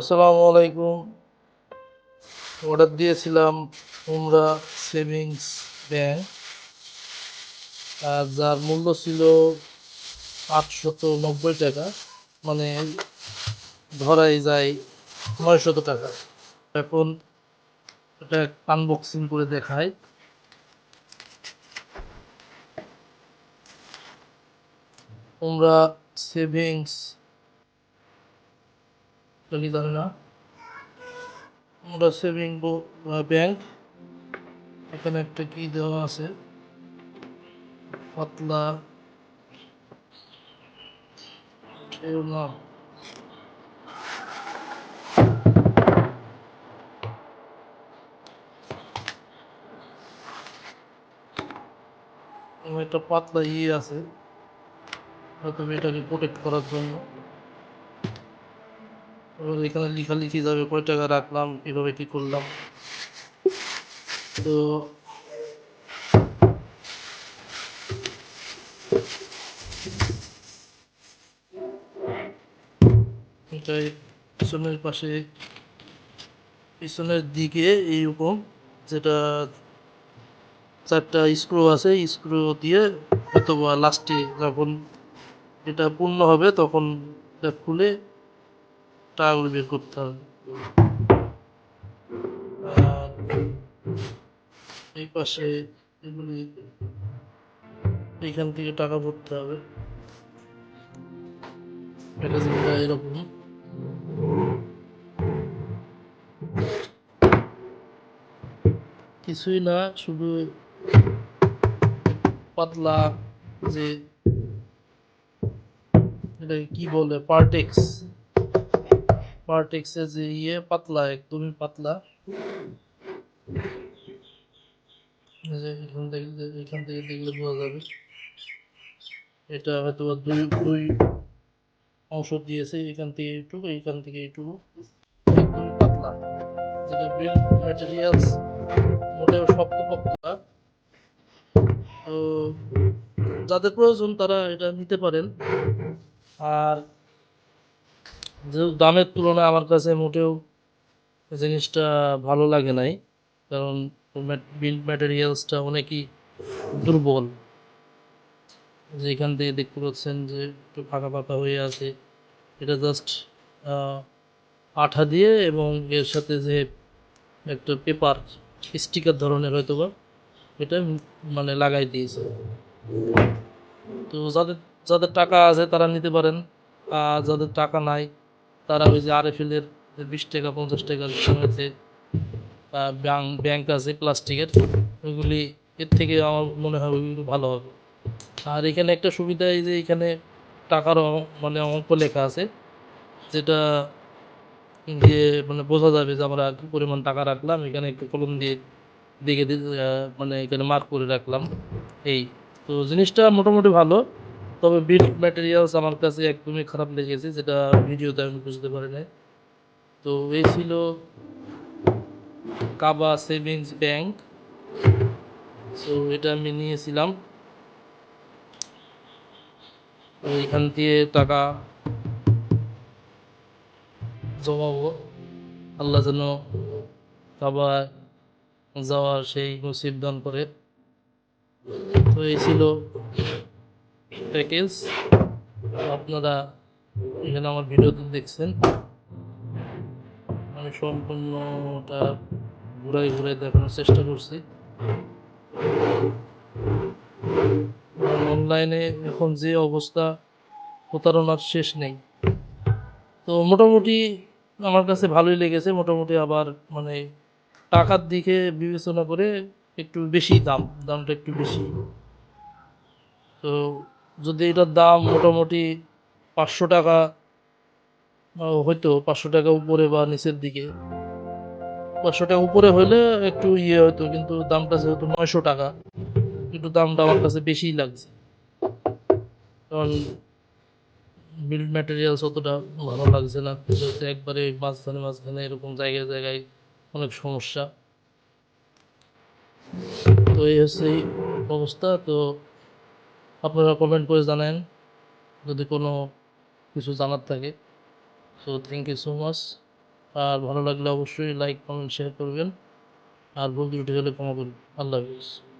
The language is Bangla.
আসসালামু আলাইকুম। অর্ডার দিয়েছিলাম উমরা সেভিংস ব্যাংক আর যার মূল্য ছিল আটশত নব্বই টাকা মানে ধরাই যায় নয়শত টাকা। এখন এটা আনবক্সিং করে দেখায় উমরা সেভিংস জানি না আমরা সেভিং ব্যাংক এখানে একটা কি দেওয়া আছে? পাতলা। না। একটা পাতলা ইয়ে আছে। হয়তো এটাকে প্রোটেক্ট করার জন্য। এখানে লেখালেখি যাবে কয় টাকা রাখলাম, এভাবে কি করলাম? তো এটাই পিছনের পাশে, পিছনের দিকে এইরকম যেটা চারটা স্ক্রু আছে, স্ক্রু দিয়ে অথবা লাস্টে যখন এটা পূর্ণ হবে তখন খুলে টাকাগুলো বের করতে হবে। এই পাশে এগুলি এইখান থেকে টাকা ভরতে হবে। এরকম কিছুই না, শুধু পাতলা যে, এটাকে কি বলে? পার্টেক্স পার্টেক্সের যে ইয়ে পাতলা, একদমই পাতলা। এই যে এখান থেকে এখান থেকে দেখলে বোঝা যাবে। এটা হয়তো দুই দুই অংশ দিয়েছে, এখান থেকে এইটুকু এইখান থেকে এইটুকু। একদমই পাতলা। যেটা বিল্ড ম্যাটেরিয়ালস মোটেও শক্তপোক্ত না। তো যাদের প্রয়োজন তারা এটা নিতে পারেন। আর দামের তুলনায় আমার কাছে মোটেও জিনিসটা ভালো লাগে নাই। কারণ বিল্ড ম্যাটেরিয়ালসটা অনেকই দুর্বল। যেখান থেকে দেখতে পাচ্ছেন যে একটু ফাঁকা ফাঁকা হয়ে আছে। এটা জাস্ট আঠা দিয়ে এবং এর সাথে যে একটা পেপার স্টিকার ধরনের হয়তো বা এটা মানে লাগাই দিয়েছে। তো যাদের যাদের টাকা আছে তারা নিতে পারেন। আর যাদের টাকা নাই তারা ওই যে আর এফ এলের বিশ টাকা, পঞ্চাশ টাকার সময়তে ব্যাংক ব্যাংক আছে প্লাস্টিকের, ওইগুলি এর থেকে আমার মনে হয় ওইগুলো ভালো হবে। আর এখানে একটা সুবিধা এই যে এখানে টাকার মানে অঙ্ক লেখা আছে, যেটা দিয়ে মানে বোঝা যাবে যে আমরা কি পরিমাণ টাকা রাখলাম, এখানে একটু কলম দিয়ে দেখে দিয়ে মানে এখানে মার্ক করে রাখলাম। এই তো জিনিসটা মোটামুটি ভালো। তবে বিল্ড ম্যাটেরিয়ালস আমার কাছে একদমই খারাপ লেগেছে, যেটা ভিডিওতে আমি বুঝতে পারি নাই। তো এই ছিল কাবা সেভিংস ব্যাংক তো এটা আমি নিয়েছিলাম। এখান দিয়ে টাকা জমাবো। আল্লাহ যেন কাবা যাওয়ার সেই নসিব দান করে। তো এই ছিল প্যাকেজ আপনারা এখানে আমার ভিডিওতে দেখছেন। আমি সম্পূর্ণটা ঘুরাই ঘুরাই দেখানোর চেষ্টা করছি। অনলাইনে এখন যে অবস্থা, প্রতারণার শেষ নেই। তো মোটামুটি আমার কাছে ভালোই লেগেছে। মোটামুটি আবার মানে টাকার দিকে বিবেচনা করে একটু বেশি দাম, দামটা একটু বেশি। তো যদি এটার দাম মোটামুটি পাঁচশো টাকা হয়তো পাঁচশো টাকা উপরে বা নিচের দিকে। পাঁচশো টাকা উপরে হলে একটু ইয়ে হতো কিন্তু দামটা যেহেতু নয়শো টাকা, একটু দামটা আমার কাছে বেশিই লাগছে। কারণ বিল্ড ম্যাটেরিয়ালস অতটা ভালো লাগছে না, যেহেতু একবারে মাঝখানে মাঝখানে এরকম জায়গায় জায়গায় অনেক সমস্যা। তো এই হচ্ছে অবস্থা, তো আপনারা কমেন্ট করে জানেন যদি কোনো কিছু জানার থাকে। So thank you so much আর ভালো লাগলে অবশ্যই লাইক কমেন্ট শেয়ার করবেন। আর ভুল ত্রুটি হলে ক্ষমা করবেন। আল্লাহ হাফিজ।